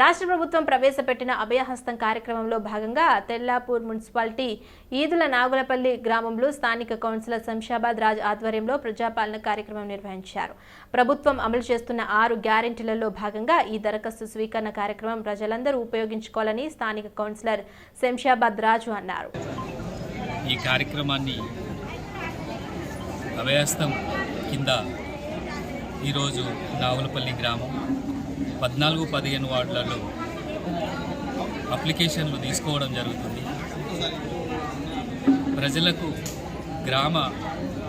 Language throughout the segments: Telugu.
రాష్ట్ర ప్రభుత్వం ప్రవేశపెట్టిన అభయహస్తం కార్యక్రమంలో భాగంగా తెల్లాపూర్ మున్సిపాలిటీ ఈదుల నాగులపల్లి గ్రామంలో స్థానిక కౌన్సిలర్ శంషాబాద్ రాజ్ ఆధ్వర్యంలో ప్రజాపాలన కార్యక్రమం నిర్వహించారు. ప్రభుత్వం అమలు చేస్తున్న ఆరు గ్యారెంటీలలో భాగంగా ఈ దరఖాస్తు స్వీకరణ కార్యక్రమం ప్రజలందరూ ఉపయోగించుకోవాలని స్థానిక కౌన్సిలర్ శంషాబాద్ రాజు అన్నారు. ఈ కార్యక్రమాన్ని అభయహస్తం కింద ఈరోజు నాగులపల్లి గ్రామం పద్నాలుగు పదిహేను వార్డులలో అప్లికేషన్లు తీసుకోవడం జరుగుతుంది. ప్రజలకు గ్రామ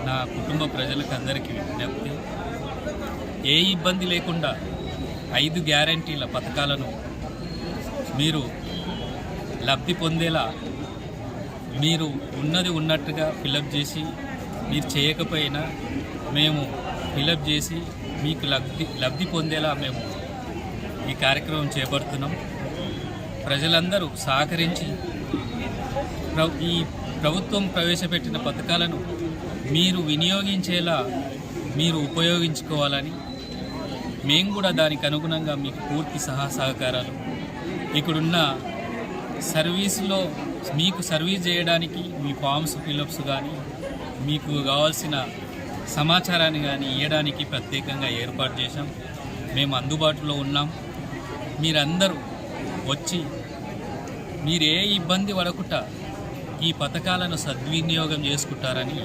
నా కుటుంబ ప్రజలకు అందరికీ విజ్ఞప్తి. ఏ ఇబ్బంది లేకుండా ఐదు గ్యారంటీల పథకాలను మీరు లబ్ధి పొందేలా మీరు ఉన్నది ఉన్నట్టుగా ఫిలప్ చేసి మీరు చేయకపోయినా మేము ఫిలప్ చేసి మీకు లబ్ధి లబ్ధి పొందేలా మేము ఈ కార్యక్రమం చేపడుతున్నాం. ప్రజలందరూ సహకరించి ప్ర- ఈ ప్రభుత్వం ప్రవేశపెట్టిన పథకాలను మీరు వినియోగించేలా మీరు ఉపయోగించుకోవాలని మేము కూడా దానికి అనుగుణంగా మీకు పూర్తి సహా సహకారాలు. ఇక్కడున్న సర్వీస్లో మీకు సర్వీస్ చేయడానికి మీ ఫామ్స్ ఫిలప్స్ కానీ మీకు కావాల్సిన సమాచారాన్ని కానీ ఇవ్వడానికి ప్రత్యేకంగా ఏర్పాటు చేశాం. మేము అందుబాటులో ఉన్నాం. మీరందరూ వచ్చి మీరే ఇబ్బంది పడకుండా ఈ పథకాలను సద్వినియోగం చేసుకుంటారని